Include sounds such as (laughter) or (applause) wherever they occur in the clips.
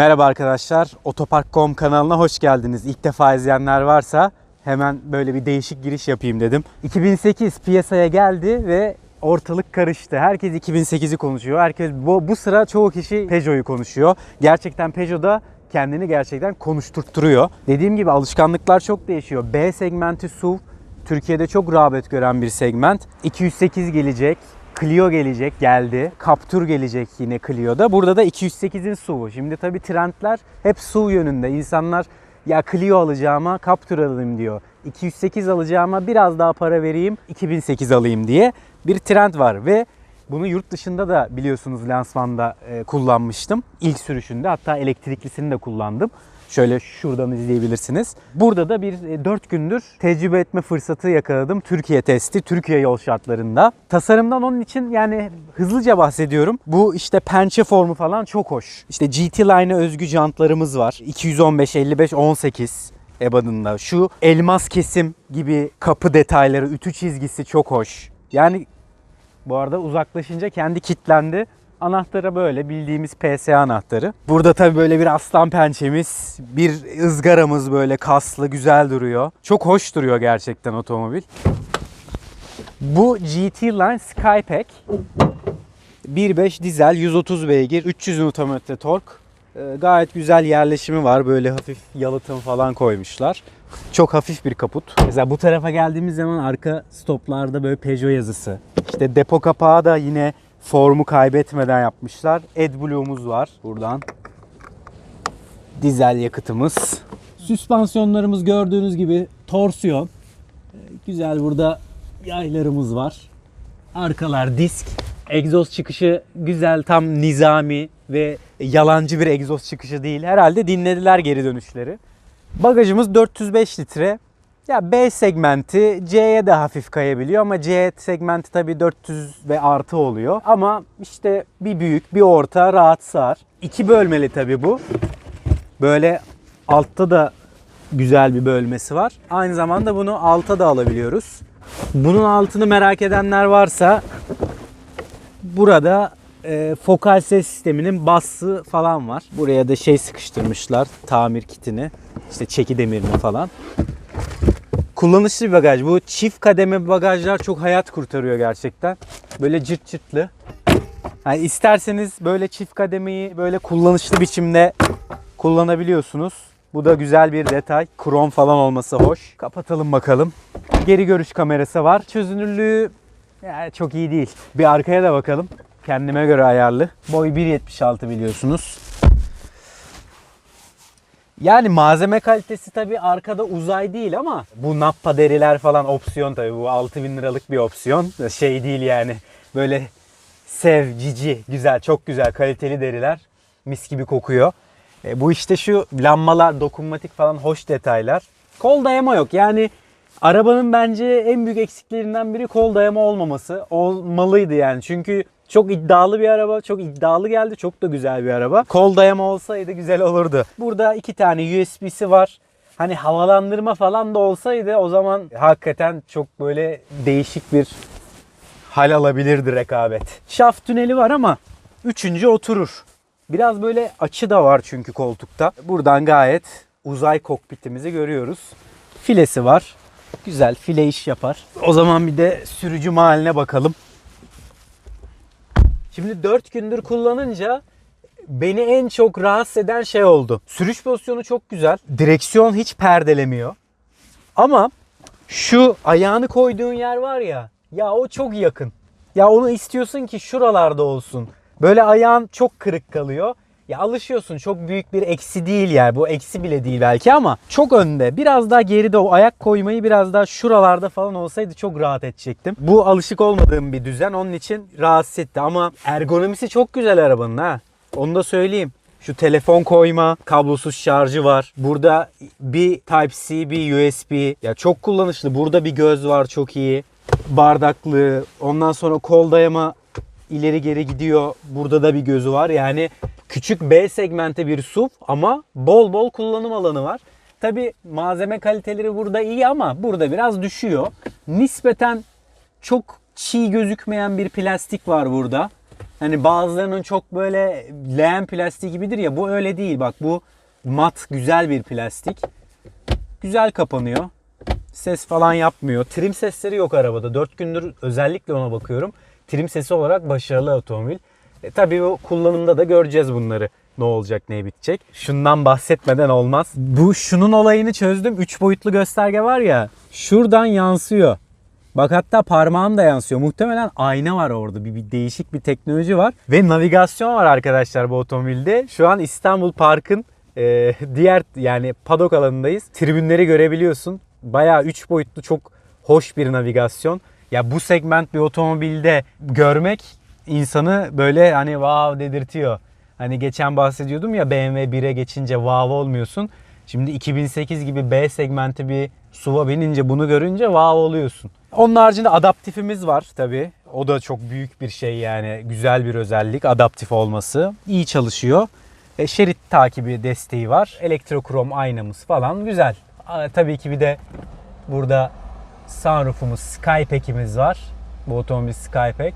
Merhaba arkadaşlar, Otopark.com kanalına hoş geldiniz. İlk defa izleyenler varsa hemen böyle bir değişik giriş yapayım dedim. 2008 piyasaya geldi ve ortalık karıştı. Herkes 2008'i konuşuyor. Herkes bu, bu sıra çoğu kişi Peugeot'u konuşuyor. Gerçekten Peugeot'da kendini gerçekten konuşturtturuyor. Dediğim gibi alışkanlıklar çok değişiyor. B segmenti SUV Türkiye'de çok rağbet gören bir segment. 208 gelecek. Clio gelecek, geldi. Captur gelecek yine Clio'da. Burada da 208'in SUV'u. Şimdi tabii trendler hep SUV yönünde. İnsanlar ya Clio alacağıma Captur alayım diyor. 208 alacağıma biraz daha para vereyim 2008 alayım diye bir trend var ve bunu yurt dışında da biliyorsunuz lansmanda e, kullanmıştım. İlk sürüşünde hatta elektriklisini de kullandım. Şöyle şuradan izleyebilirsiniz. Burada da bir 4 gündür tecrübe etme fırsatı yakaladım. Türkiye testi, Türkiye yol şartlarında. Tasarımdan onun için yani hızlıca bahsediyorum. Bu işte pençe formu falan çok hoş. İşte GT Line'e özgü jantlarımız var. 215, 55, 18 ebadında. Şu elmas kesim gibi kapı detayları, ütü çizgisi çok hoş. Yani bu arada uzaklaşınca kendi kilitlendi. Anahtarı böyle bildiğimiz PSA anahtarı. Burada tabii böyle bir aslan pençemiz, bir ızgaramız böyle kaslı güzel duruyor. Çok hoş duruyor gerçekten otomobil. Bu GT Line Skypack 1.5 dizel 130 beygir 300 Nm tork. Ee, gayet güzel yerleşimi var. Böyle hafif yalıtım falan koymuşlar. Çok hafif bir kaput. Mesela bu tarafa geldiğimiz zaman arka stoplarda böyle Peugeot yazısı. İşte depo kapağı da yine formu kaybetmeden yapmışlar. AdBlue'umuz var buradan. Dizel yakıtımız. Süspansiyonlarımız gördüğünüz gibi torsiyon. Ee, Güzel burada yaylarımız var. Arkalar disk. Egzoz çıkışı güzel tam nizami ve yalancı bir egzoz çıkışı değil. Herhalde dinlediler geri dönüşleri. Bagajımız 405 litre. Ya B segmenti C'ye de hafif kayabiliyor ama C segmenti tabii 400 ve artı oluyor. Ama işte bir büyük bir orta rahat sığar. İki bölmeli tabii bu. Böyle altta da güzel bir bölmesi var. Aynı zamanda bunu alta da alabiliyoruz. Bunun altını merak edenler varsa burada e, fokal ses sisteminin bası falan var. Buraya da şey sıkıştırmışlar. Tamir kitini. işte çeki demirini falan. Kullanışlı bir bagaj. Bu çift kademe bagajlar çok hayat kurtarıyor gerçekten. Böyle cırt cırtlı. Yani isterseniz böyle çift kademeyi böyle kullanışlı biçimde kullanabiliyorsunuz. Bu da güzel bir detay. Krom falan olması hoş. Kapatalım bakalım. Geri görüş kamerası var. Çözünürlüğü yani çok iyi değil. Bir arkaya da bakalım. Kendime göre ayarlı. Boy 1.76 biliyorsunuz. Yani malzeme kalitesi tabii arkada uzay değil ama bu nappa deriler falan opsiyon tabii. Bu 6000 liralık bir opsiyon. Şey değil yani. Böyle sev, cici, güzel, çok güzel, kaliteli deriler. Mis gibi kokuyor. E, bu işte şu lambalar, dokunmatik falan hoş detaylar. Kol dayama yok. Yani arabanın bence en büyük eksiklerinden biri kol dayama olmaması. Olmalıydı yani. Çünkü çok iddialı bir araba. Çok iddialı geldi. Çok da güzel bir araba. Kol dayama olsaydı güzel olurdu. Burada iki tane USB'si var. Hani havalandırma falan da olsaydı o zaman hakikaten çok böyle değişik bir hal alabilirdi rekabet. Şaft tüneli var ama üçüncü oturur. Biraz böyle açı da var çünkü koltukta. Buradan gayet uzay kokpitimizi görüyoruz. Filesi var. Güzel file iş yapar. O zaman bir de sürücü mahaline bakalım. Şimdi 4 gündür kullanınca beni en çok rahatsız eden şey oldu. Sürüş pozisyonu çok güzel. Direksiyon hiç perdelemiyor. Ama şu ayağını koyduğun yer var ya. Ya o çok yakın. Ya onu istiyorsun ki şuralarda olsun. Böyle ayağın çok kırık kalıyor. Ya alışıyorsun çok büyük bir eksi değil yani. Bu eksi bile değil belki ama çok önde. Biraz daha geride o ayak koymayı biraz daha şuralarda falan olsaydı çok rahat edecektim. Bu alışık olmadığım bir düzen onun için rahatsız etti ama ergonomisi çok güzel arabanın ha. Onu da söyleyeyim. Şu telefon koyma, kablosuz şarjı var. Burada bir Type-C, bir USB. Ya çok kullanışlı. Burada bir göz var çok iyi. Bardaklığı, ondan sonra kol dayama ileri geri gidiyor. Burada da bir gözü var. Yani küçük B segmente bir SUV ama bol bol kullanım alanı var. Tabi malzeme kaliteleri burada iyi ama burada biraz düşüyor. Nispeten çok çiğ gözükmeyen bir plastik var burada. Hani bazılarının çok böyle leğen plastiği gibidir ya bu öyle değil. Bak bu mat güzel bir plastik. Güzel kapanıyor. Ses falan yapmıyor. Trim sesleri yok arabada. 4 gündür özellikle ona bakıyorum. Trim sesi olarak başarılı otomobil. E, tabii o kullanımda da göreceğiz bunları. Ne olacak, ne bitecek. Şundan bahsetmeden olmaz. Bu şunun olayını çözdüm. 3 boyutlu gösterge var ya. Şuradan yansıyor. Bak hatta parmağım da yansıyor. Muhtemelen ayna var orada. Bir, bir değişik bir teknoloji var. Ve navigasyon var arkadaşlar bu otomobilde. Şu an İstanbul Park'ın e, (laughs) diğer yani padok alanındayız. Tribünleri görebiliyorsun. Bayağı 3 boyutlu çok hoş bir navigasyon. Ya bu segment bir otomobilde görmek insanı böyle hani wow dedirtiyor. Hani geçen bahsediyordum ya BMW 1'e geçince wow olmuyorsun. Şimdi 2008 gibi B segmenti bir SUV'a binince bunu görünce wow oluyorsun. Onun haricinde adaptifimiz var tabi. O da çok büyük bir şey yani. Güzel bir özellik adaptif olması. İyi çalışıyor. E, şerit takibi desteği var. Elektrokrom aynamız falan güzel. Aa, tabii ki bir de burada sunroofumuz, Skypack'imiz var. Bu otomobil Skypack.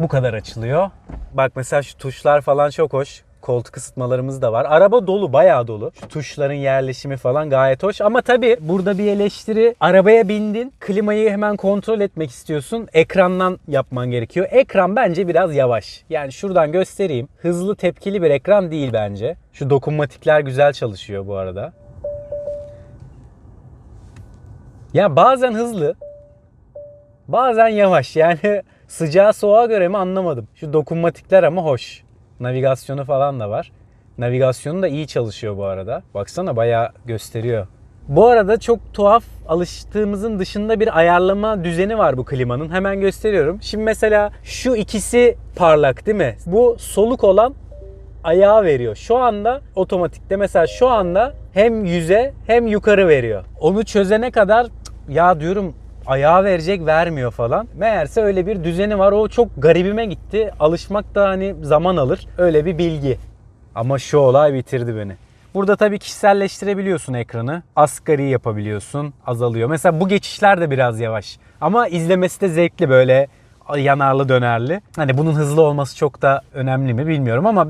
Bu kadar açılıyor. Bak mesela şu tuşlar falan çok hoş. Koltuk ısıtmalarımız da var. Araba dolu, bayağı dolu. Şu tuşların yerleşimi falan gayet hoş. Ama tabii burada bir eleştiri. Arabaya bindin, klimayı hemen kontrol etmek istiyorsun. Ekrandan yapman gerekiyor. Ekran bence biraz yavaş. Yani şuradan göstereyim. Hızlı tepkili bir ekran değil bence. Şu dokunmatikler güzel çalışıyor bu arada. Ya bazen hızlı, bazen yavaş. Yani (laughs) sıcağı soğuğa göre mi anlamadım. Şu dokunmatikler ama hoş. Navigasyonu falan da var. Navigasyonu da iyi çalışıyor bu arada. Baksana bayağı gösteriyor. Bu arada çok tuhaf alıştığımızın dışında bir ayarlama düzeni var bu klimanın. Hemen gösteriyorum. Şimdi mesela şu ikisi parlak değil mi? Bu soluk olan ayağı veriyor. Şu anda otomatikte mesela şu anda hem yüze hem yukarı veriyor. Onu çözene kadar ya diyorum ayağı verecek vermiyor falan. Meğerse öyle bir düzeni var. O çok garibime gitti. Alışmak da hani zaman alır. Öyle bir bilgi. Ama şu olay bitirdi beni. Burada tabii kişiselleştirebiliyorsun ekranı. Asgari yapabiliyorsun. Azalıyor. Mesela bu geçişler de biraz yavaş. Ama izlemesi de zevkli böyle yanarlı dönerli. Hani bunun hızlı olması çok da önemli mi bilmiyorum ama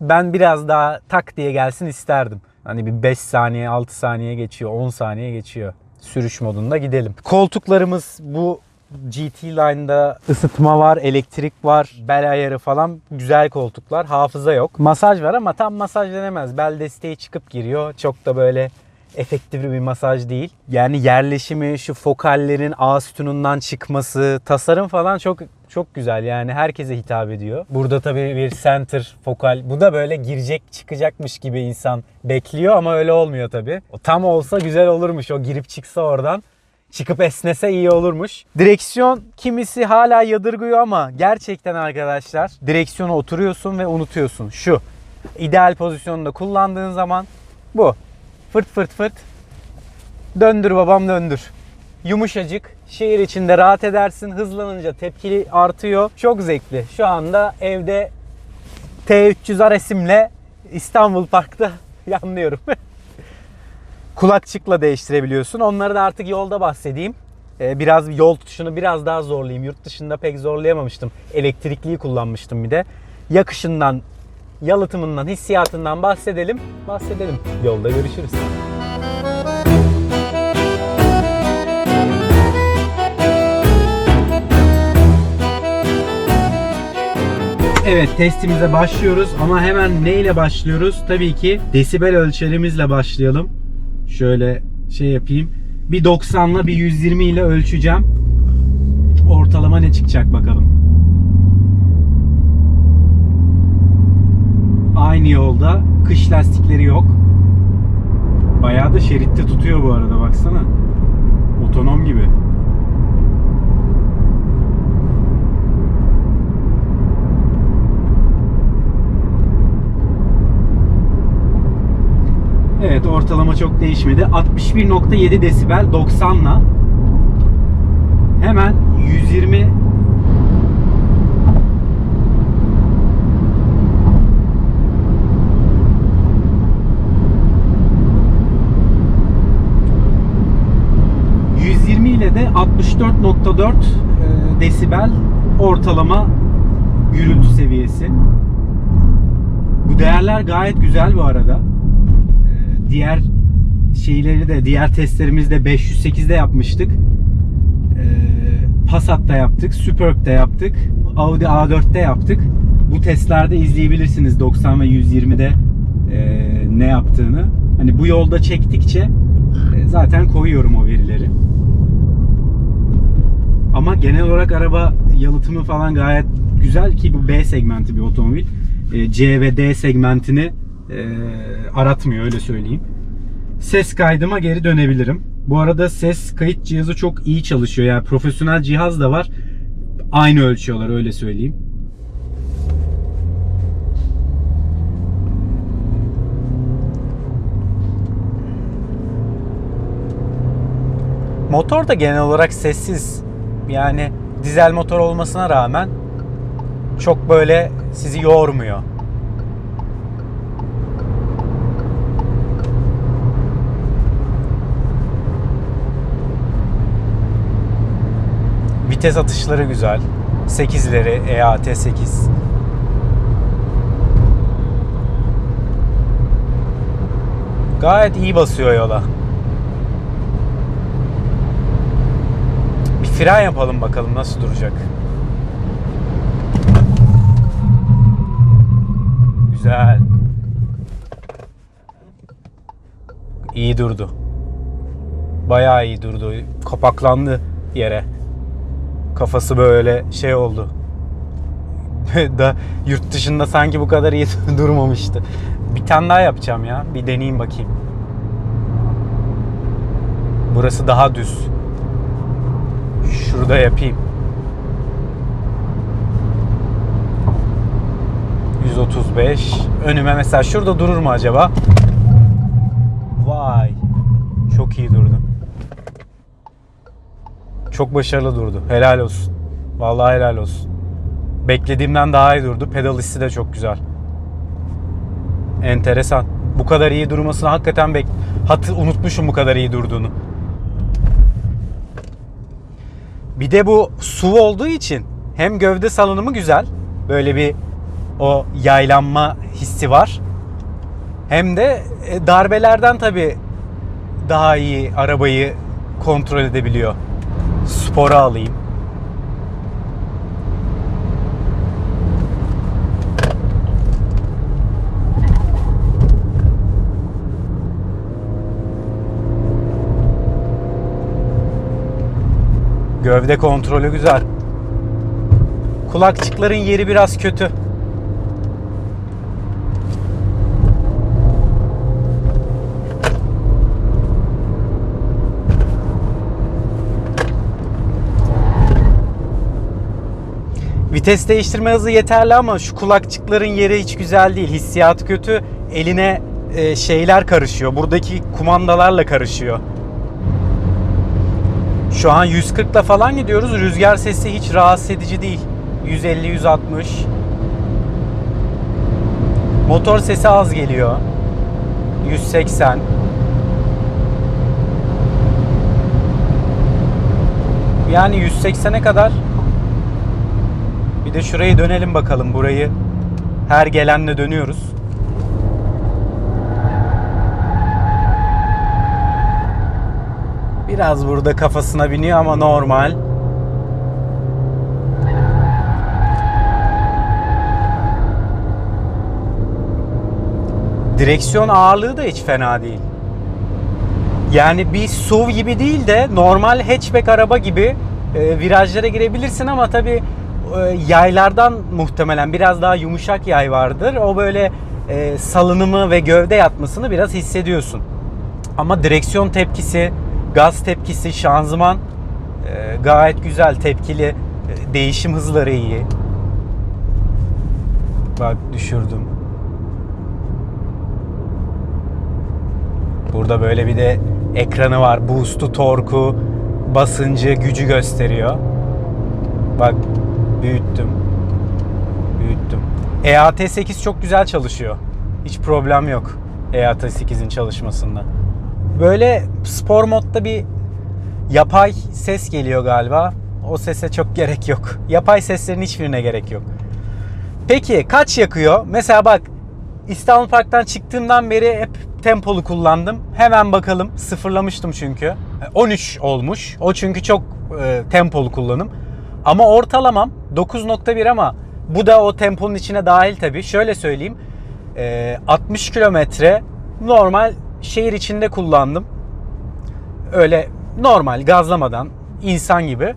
ben biraz daha tak diye gelsin isterdim. Hani bir 5 saniye, 6 saniye geçiyor, 10 saniye geçiyor. Sürüş modunda gidelim. Koltuklarımız bu GT Line'da ısıtma var, elektrik var, bel ayarı falan güzel koltuklar. Hafıza yok. Masaj var ama tam masaj denemez. Bel desteği çıkıp giriyor. Çok da böyle efektif bir masaj değil. Yani yerleşimi, şu fokallerin ağ sütunundan çıkması, tasarım falan çok çok güzel. Yani herkese hitap ediyor. Burada tabii bir center fokal. Bu da böyle girecek çıkacakmış gibi insan bekliyor ama öyle olmuyor tabii. O tam olsa güzel olurmuş. O girip çıksa oradan. Çıkıp esnese iyi olurmuş. Direksiyon kimisi hala yadırgıyor ama gerçekten arkadaşlar direksiyona oturuyorsun ve unutuyorsun. Şu ideal pozisyonda kullandığın zaman bu. Fırt fırt fırt. Döndür babam döndür. Yumuşacık. Şehir içinde rahat edersin. Hızlanınca tepkili artıyor. Çok zevkli. Şu anda evde T300 RS'imle İstanbul Park'ta (laughs) yanlıyorum. (laughs) Kulakçıkla değiştirebiliyorsun. Onları da artık yolda bahsedeyim. Ee, Biraz yol tutuşunu biraz daha zorlayayım. Yurt dışında pek zorlayamamıştım. Elektrikliyi kullanmıştım bir de. Yakışından, yalıtımından, hissiyatından bahsedelim. Bahsedelim. Yolda görüşürüz. Evet testimize başlıyoruz ama hemen neyle başlıyoruz? Tabii ki desibel ölçerimizle başlayalım. Şöyle şey yapayım. Bir 90 ile bir 120 ile ölçeceğim. Ortalama ne çıkacak bakalım. Aynı yolda kış lastikleri yok. Bayağı da şeritte tutuyor bu arada baksana. Otonom gibi. Evet ortalama çok değişmedi. 61.7 desibel 90'la. Hemen 120 120 ile de 64.4 e, desibel ortalama gürültü seviyesi. Bu değerler gayet güzel bu arada. Ee, Diğer şeyleri de diğer testlerimizde 508'de yapmıştık. Ee, Passat'ta yaptık, Superb'de yaptık, Audi A4'te yaptık. Bu testlerde izleyebilirsiniz 90 ve 120'de e, ne yaptığını. Hani bu yolda çektikçe e, zaten koyuyorum o verileri. Ama genel olarak araba yalıtımı falan gayet güzel ki bu B segmenti bir otomobil. E, C ve D segmentini e, aratmıyor öyle söyleyeyim. Ses kaydıma geri dönebilirim. Bu arada ses kayıt cihazı çok iyi çalışıyor. Yani profesyonel cihaz da var. Aynı ölçüyorlar öyle söyleyeyim. Motor da genel olarak sessiz. Yani dizel motor olmasına rağmen çok böyle sizi yormuyor. Vites atışları güzel. 8'leri EAT 8. Gayet iyi basıyor yola. Bir fren yapalım bakalım nasıl duracak. Güzel. İyi durdu. Bayağı iyi durdu. Kapaklandı yere. Kafası böyle şey oldu. (laughs) da yurt dışında sanki bu kadar iyi (laughs) durmamıştı. Bir tane daha yapacağım ya. Bir deneyeyim bakayım. Burası daha düz. Şurada yapayım. 135. Önüme mesela şurada durur mu acaba? Vay. Çok iyi durdu. Çok başarılı durdu. Helal olsun. Vallahi helal olsun. Beklediğimden daha iyi durdu. Pedal hissi de çok güzel. Enteresan. Bu kadar iyi durmasını hakikaten bek Hatı unutmuşum bu kadar iyi durduğunu. Bir de bu SUV olduğu için hem gövde salınımı güzel. Böyle bir o yaylanma hissi var. Hem de e, darbelerden tabii daha iyi arabayı kontrol edebiliyor. Spora alayım. Gövde kontrolü güzel. Kulakçıkların yeri biraz kötü. Vites değiştirme hızı yeterli ama şu kulakçıkların yeri hiç güzel değil. Hissiyatı kötü. Eline e, şeyler karışıyor. Buradaki kumandalarla karışıyor. Şu an 140 ile falan gidiyoruz. Rüzgar sesi hiç rahatsız edici değil. 150 160. Motor sesi az geliyor. 180. Yani 180'e kadar de şurayı dönelim bakalım burayı. Her gelenle dönüyoruz. Biraz burada kafasına biniyor ama normal. Direksiyon ağırlığı da hiç fena değil. Yani bir SUV gibi değil de normal hatchback araba gibi e, virajlara girebilirsin ama tabi yaylardan muhtemelen biraz daha yumuşak yay vardır. O böyle e, salınımı ve gövde yatmasını biraz hissediyorsun. Ama direksiyon tepkisi, gaz tepkisi, şanzıman e, gayet güzel, tepkili. E, değişim hızları iyi. Bak düşürdüm. Burada böyle bir de ekranı var. Boost'u, torku, basıncı, gücü gösteriyor. Bak büyüttüm. Büyüttüm. EAT 8 çok güzel çalışıyor. Hiç problem yok EAT 8'in çalışmasında. Böyle spor modda bir yapay ses geliyor galiba. O sese çok (laughs) gerek yok. Yapay seslerin hiçbirine gerek yok. Peki kaç yakıyor? Mesela bak İstanbul Park'tan çıktığımdan beri hep tempolu kullandım. Hemen bakalım. Sıfırlamıştım çünkü. E, 13 olmuş. O çünkü çok e, tempolu kullanım. Ama ortalamam 9.1 ama bu da o temponun içine dahil tabii. Şöyle söyleyeyim. E, 60 kilometre normal şehir içinde kullandım. Öyle normal gazlamadan insan gibi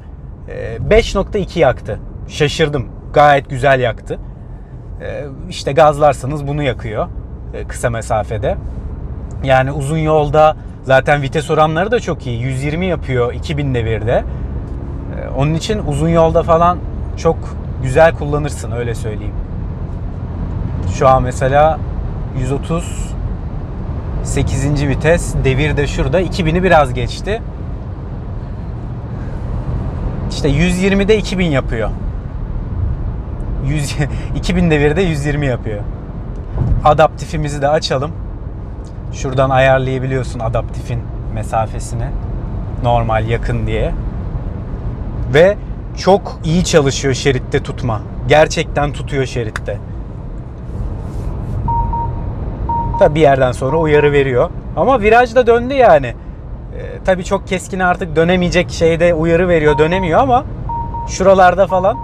e, 5.2 yaktı. Şaşırdım. Gayet güzel yaktı. E, işte gazlarsanız bunu yakıyor e, kısa mesafede. Yani uzun yolda zaten vites oranları da çok iyi. 120 yapıyor 2000 devirde. E, Onun için uzun yolda falan çok güzel kullanırsın öyle söyleyeyim. Şu an mesela 130 8. vites devir de şurada 2000'i biraz geçti. İşte 120'de 2000 yapıyor. 100, 2000 (laughs) devirde 120 yapıyor. Adaptifimizi de açalım. Şuradan ayarlayabiliyorsun adaptifin mesafesini. Normal yakın diye. Ve çok iyi çalışıyor şeritte tutma. Gerçekten tutuyor şeritte. Tabi bir yerden sonra uyarı veriyor. Ama virajda döndü yani. Ee, tabii çok keskin artık dönemeyecek şeyde uyarı veriyor dönemiyor ama şuralarda falan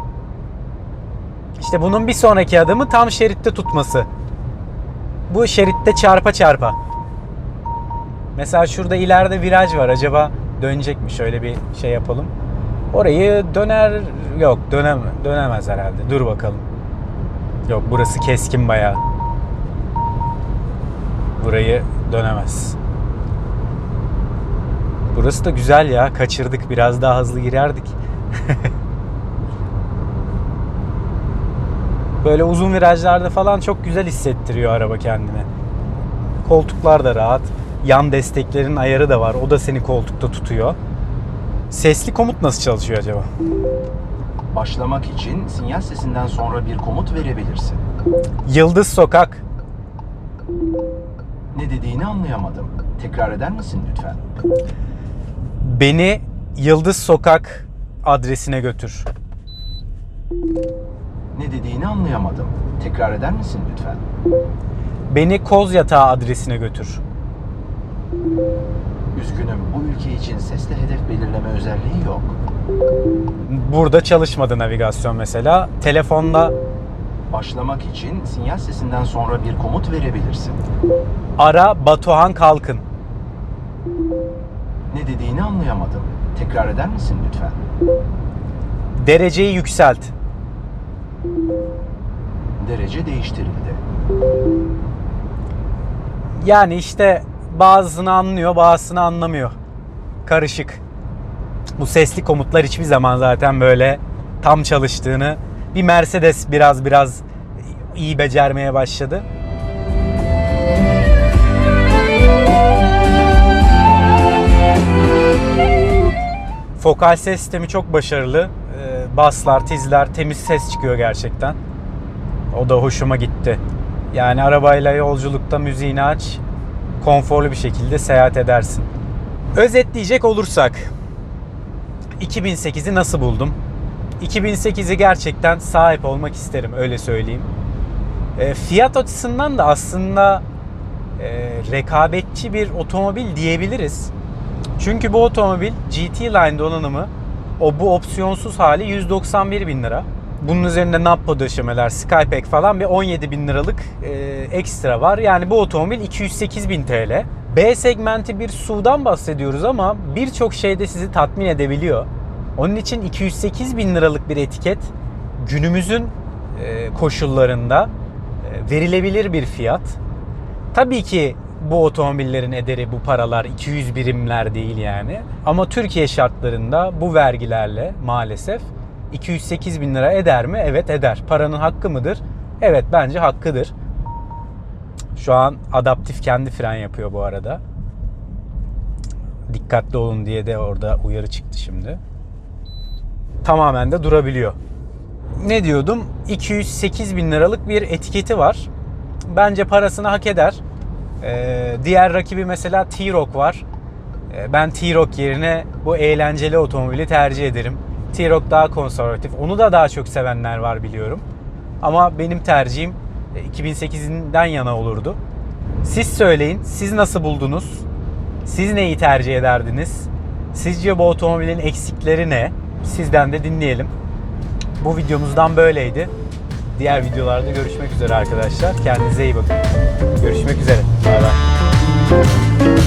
işte bunun bir sonraki adımı tam şeritte tutması. Bu şeritte çarpa çarpa. Mesela şurada ileride viraj var. Acaba dönecek mi? Şöyle bir şey yapalım. Orayı döner yok dönem dönemez herhalde. Dur bakalım. Yok burası keskin bayağı. Burayı dönemez. Burası da güzel ya. Kaçırdık. Biraz daha hızlı girerdik. (laughs) Böyle uzun virajlarda falan çok güzel hissettiriyor araba kendini. Koltuklar da rahat. Yan desteklerin ayarı da var. O da seni koltukta tutuyor. Sesli komut nasıl çalışıyor acaba? Başlamak için sinyal sesinden sonra bir komut verebilirsin. Yıldız Sokak. Ne dediğini anlayamadım. Tekrar eder misin lütfen? Beni Yıldız Sokak adresine götür. Ne dediğini anlayamadım. Tekrar eder misin lütfen? Beni Koz Yatağı adresine götür. Üzgünüm bu ülke için sesli hedef belirleme özelliği yok. Burada çalışmadı navigasyon mesela. Telefonda Başlamak için sinyal sesinden sonra bir komut verebilirsin. ara Batuhan Kalkın. Ne dediğini anlayamadım. Tekrar eder misin lütfen? Dereceyi yükselt. Derece değiştirildi. Yani işte bazısını anlıyor, bazısını anlamıyor. Karışık. Bu sesli komutlar hiçbir zaman zaten böyle tam çalıştığını bir Mercedes biraz biraz iyi becermeye başladı. Fokal ses sistemi çok başarılı. Ee, Baslar, tizler, temiz ses çıkıyor gerçekten. O da hoşuma gitti. Yani arabayla yolculukta müziğini aç, konforlu bir şekilde seyahat edersin. Özetleyecek olursak 2008'i nasıl buldum? 2008'i gerçekten sahip olmak isterim öyle söyleyeyim. E, fiyat açısından da aslında e, rekabetçi bir otomobil diyebiliriz. Çünkü bu otomobil GT Line donanımı o bu opsiyonsuz hali 191 bin lira. Bunun üzerinde Nappa döşemeler, Skypack falan bir 17 bin liralık e, ekstra var. Yani bu otomobil 208 bin TL. B segmenti bir SUV'dan bahsediyoruz ama birçok şeyde sizi tatmin edebiliyor. Onun için 208 bin liralık bir etiket günümüzün e, koşullarında e, verilebilir bir fiyat. Tabii ki bu otomobillerin ederi bu paralar 200 birimler değil yani. Ama Türkiye şartlarında bu vergilerle maalesef 208 bin lira eder mi? Evet eder. Paranın hakkı mıdır? Evet bence hakkıdır. Şu an adaptif kendi fren yapıyor bu arada. Dikkatli olun diye de orada uyarı çıktı şimdi. Tamamen de durabiliyor. Ne diyordum? 208 bin liralık bir etiketi var. Bence parasını hak eder. Ee, diğer rakibi mesela T-Roc var. Ee, ben T-Roc yerine bu eğlenceli otomobili tercih ederim. T-Roc daha konservatif. Onu da daha çok sevenler var biliyorum. Ama benim tercihim e, 2008'inden yana olurdu. Siz söyleyin. Siz nasıl buldunuz? Siz neyi tercih ederdiniz? Sizce bu otomobilin eksikleri ne? Sizden de dinleyelim. Bu videomuzdan böyleydi. Diğer videolarda görüşmek üzere arkadaşlar. Kendinize iyi bakın. Görüşmek üzere. Bay bay.